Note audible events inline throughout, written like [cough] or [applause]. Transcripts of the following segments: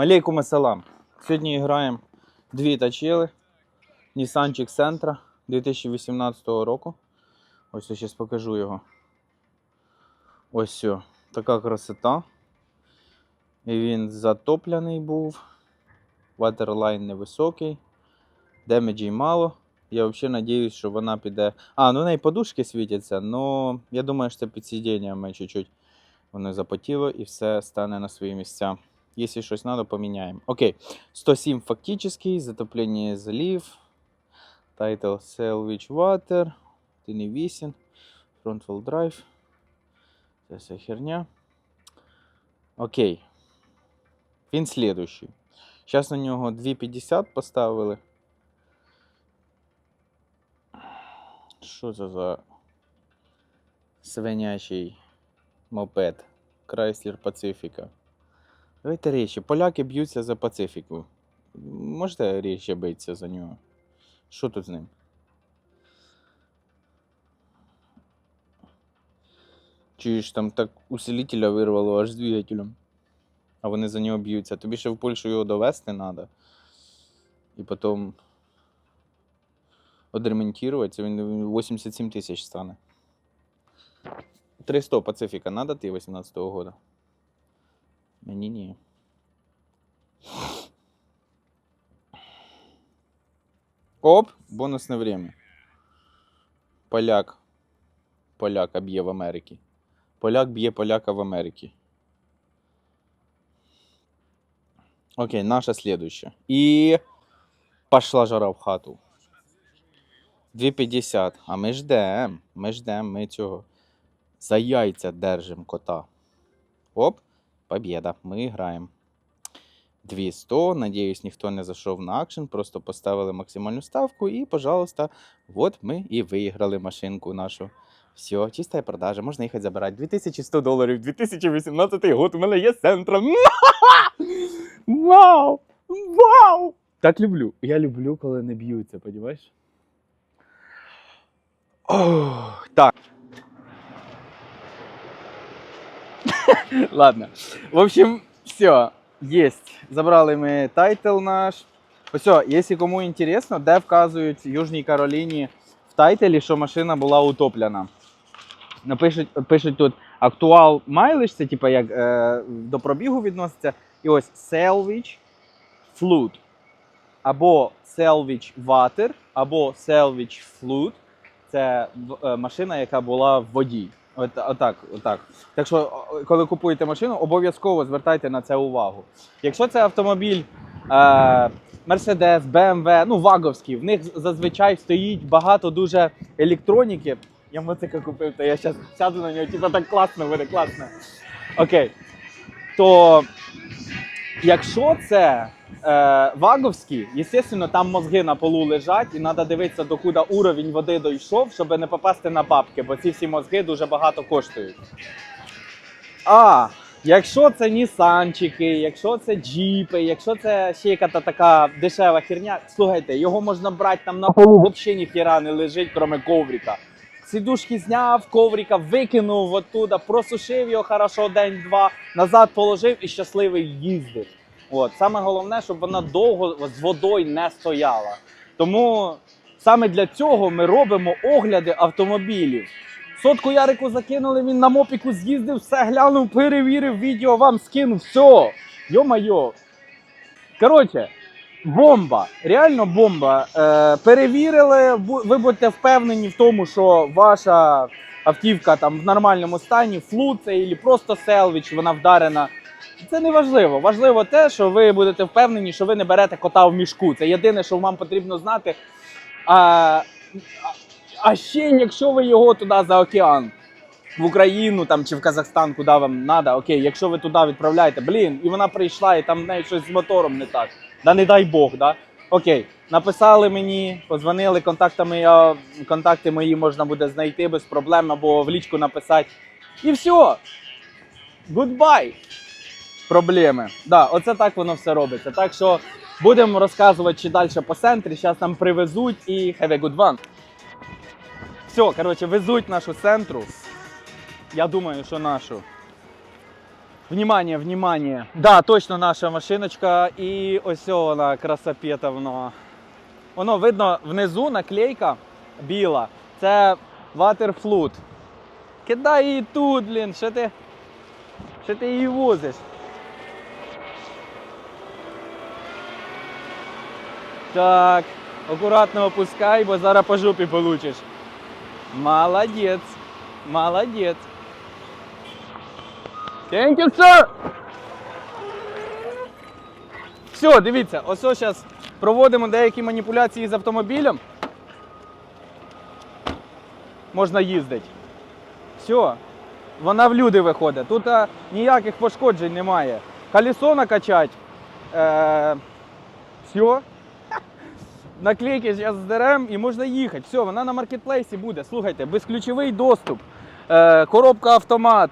Малейкум асалам. Сьогодні граємо дві тачели. Нісанчик Сентра 2018 року. Ось я зараз покажу його. Ось все. Така красота. І він затоплений був. Ватерлайн невисокий. Демеджі мало. Я взагалі надіюсь, що вона піде. А, ну в неї подушки світяться, але я думаю, що це під сидіннями чуть-чуть воно запотіло і все стане на свої місця. Якщо щось треба, поміняємо. Окей. 107 фактический, затоплення залив, Title Salvage Water, 1.8, Front Wheel Drive. Це вся херня. Окей. Він слідущий. Зараз на нього 2.50 поставили. Що це за свинячий мопед? Chrysler Pacifica. Давайте речі. Поляки б'ються за Пацифіку. Можете речі битися за нього? Що тут з ним? Чуєш, там так усилителя вирвало аж з двигателем. А вони за нього б'ються. Тобі ще в Польщу його довести треба. І потім одремонтувати. Він 87 тисяч стане. 300 Пацифіка надо ти 18-го года? Мені ні. Оп, бонусне время. Поляк. Поляка б'є в Америці. Поляк б'є поляка в Америці. Окей, наша следующая. І пошла жара в хату. 2,50. А ми ждем. Ми ждем, ми цього. За яйця держим кота. Оп, побєда. Ми граємо. 200. Надіюсь, ніхто не зайшов на акшен, просто поставили максимальну ставку і, пожалуйста, от ми і виграли машинку нашу. Все, чиста продажа, можна їхати забирати. 2100 доларів, 2018 год, у мене є центра. [laughs] Вау! Вау! Так люблю. Я люблю, коли не б'ються? Ох, так. [laughs] Ладно. В общем, все. Есть. Забрали ми тайтл наш. Все, якщо кому інтересно, де вказують Южній Кароліні в тайтелі, що машина була утоплена. Напишуть, пишуть тут актуал mileage, це типа як е, до пробігу відноситься. І ось salvage flood. Або salvage water, або salvage flood. Це е, машина, яка була в воді. От, отак, отак. Так що, коли купуєте машину, обов'язково звертайте на це увагу. Якщо це автомобіль е, Mercedes, BMW, ну ваговський, в них зазвичай стоїть багато дуже електроніки. Я мотика купив, то я зараз сяду на нього, типу так класно буде, класно. Окей. То якщо це е, ваговські, звісно, там мозги на полу лежать, і треба дивитися, докуди уровень води дійшов, щоб не попасти на бабки, бо ці всі мозги дуже багато коштують. А, якщо це нісанчики, якщо це джіпи, якщо це ще яка така дешева херня, слухайте, його можна брати там на полу, взагалі ніхіра не лежить, крім коврика. Сідушки зняв, коврика викинув оттуда, просушив його хорошо день-два, назад положив і щасливий їздив. От. Саме головне, щоб вона довго з водою не стояла. Тому саме для цього ми робимо огляди автомобілів. Сотку Ярику закинули, він на мопіку з'їздив, все глянув, перевірив, відео вам скинув, все. Йо-майо. Коротше, бомба. Реально бомба. Е, перевірили, ви будете впевнені в тому, що ваша автівка там в нормальному стані, флу це і просто селвіч, вона вдарена. Це не важливо. Важливо те, що ви будете впевнені, що ви не берете кота в мішку. Це єдине, що вам потрібно знати. А, а, ще, якщо ви його туди за океан, в Україну там чи в Казахстан, куди вам треба, окей, якщо ви туди відправляєте, блін, і вона прийшла, і там в неї щось з мотором не так. Да не дай Бог, да? Окей, написали мені, позвонили, контактами я, контакти мої можна буде знайти без проблем або в лічку написати. І все. Goodbye. Проблеми. Да, оце так воно все робиться. Так що будемо розказувати чи далі по центрі. Зараз нам привезуть і have a good one. Все, коротше, везуть нашу центру. Я думаю, що нашу. Внимание, внимание. Да, точно наша машиночка. І ось вона, красопетовна. Воно видно внизу наклейка біла. Це Waterflood. Кидай її тут, блін, що ти. Що ти її возиш? Так, акуратно опускай, бо зараз по жопі получиш. Молодець. Молодець. Thank you, sir! Все, дивіться, ось зараз проводимо деякі маніпуляції з автомобілем. Можна їздити. Все, вона в люди виходить. Тут а, ніяких пошкоджень немає. Колесо накачать. Е, все. Наклейки зараз здерем і можна їхати. Все, вона на маркетплейсі буде. Слухайте, безключовий доступ, е, коробка автомат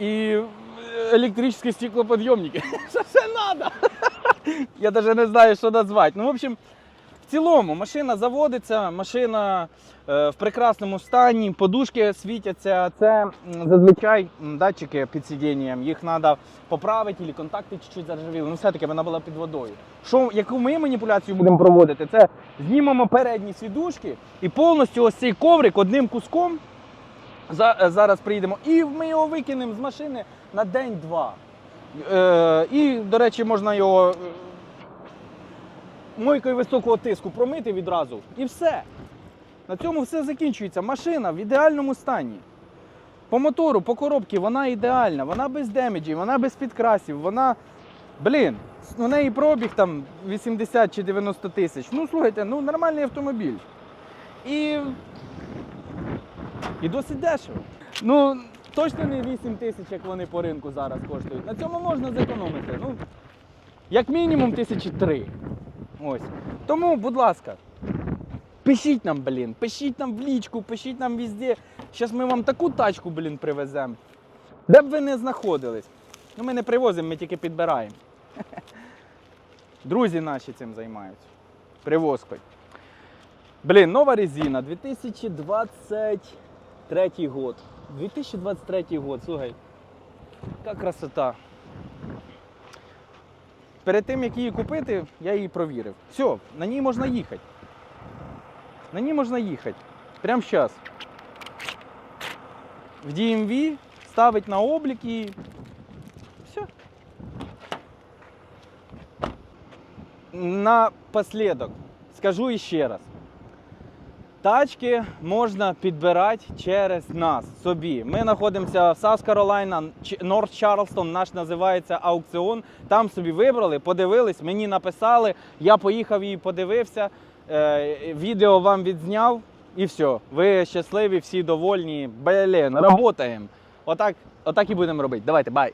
і електричні стеклоподйомники. Що ще треба? Я навіть не знаю, що назвати. Ну, в общем, в цілому машина заводиться, машина е, в прекрасному стані, подушки світяться. Це зазвичай датчики під сидінням, їх треба поправити, або контакти чуть-чуть заржавіли. Ну, все-таки вона була під водою. Що, яку ми маніпуляцію будемо проводити? Це знімемо передні сідушки і повністю ось цей коврик одним куском. Е, зараз приїдемо і ми його викинемо з машини на день-два. Е, і, до речі, можна його мойкою високого тиску промити відразу. І все. На цьому все закінчується. Машина в ідеальному стані. По мотору, по коробці вона ідеальна, вона без демеджів, вона без підкрасів, вона. Блін, у неї пробіг там 80 чи 90 тисяч. Ну, слухайте, ну нормальний автомобіль. І. І досить дешево. Ну, точно не 8 тисяч, як вони по ринку зараз коштують. На цьому можна зекономити. Ну, як мінімум тисячі три. Ось. Тому, будь ласка, пишіть нам, блін, пишіть нам в лічку, пишіть нам везде. Зараз ми вам таку тачку, блін, привеземо. Де б ви не знаходились. Ну, ми не привозимо, ми тільки підбираємо. [laughs] Друзі наші цим займаються. Привозкою. Блін, нова резина, 2023 год. 2023 год, слухай. Яка красота. Перед тим, як її купити, я її провірив. Все, на ній можна їхати. На ній можна їхати. Прямо зараз. В DMV ставить на облік і все. Напоследок скажу іще раз. Тачки можна підбирати через нас собі. Ми знаходимося в Саус Каролайна, Норт Чарлстон, наш називається аукціон. Там собі вибрали, подивились, мені написали. Я поїхав і подивився. Е, відео вам відзняв і все. Ви щасливі, всі довольні. Блін, працюємо. Отак, отак і будемо робити. Давайте, бай.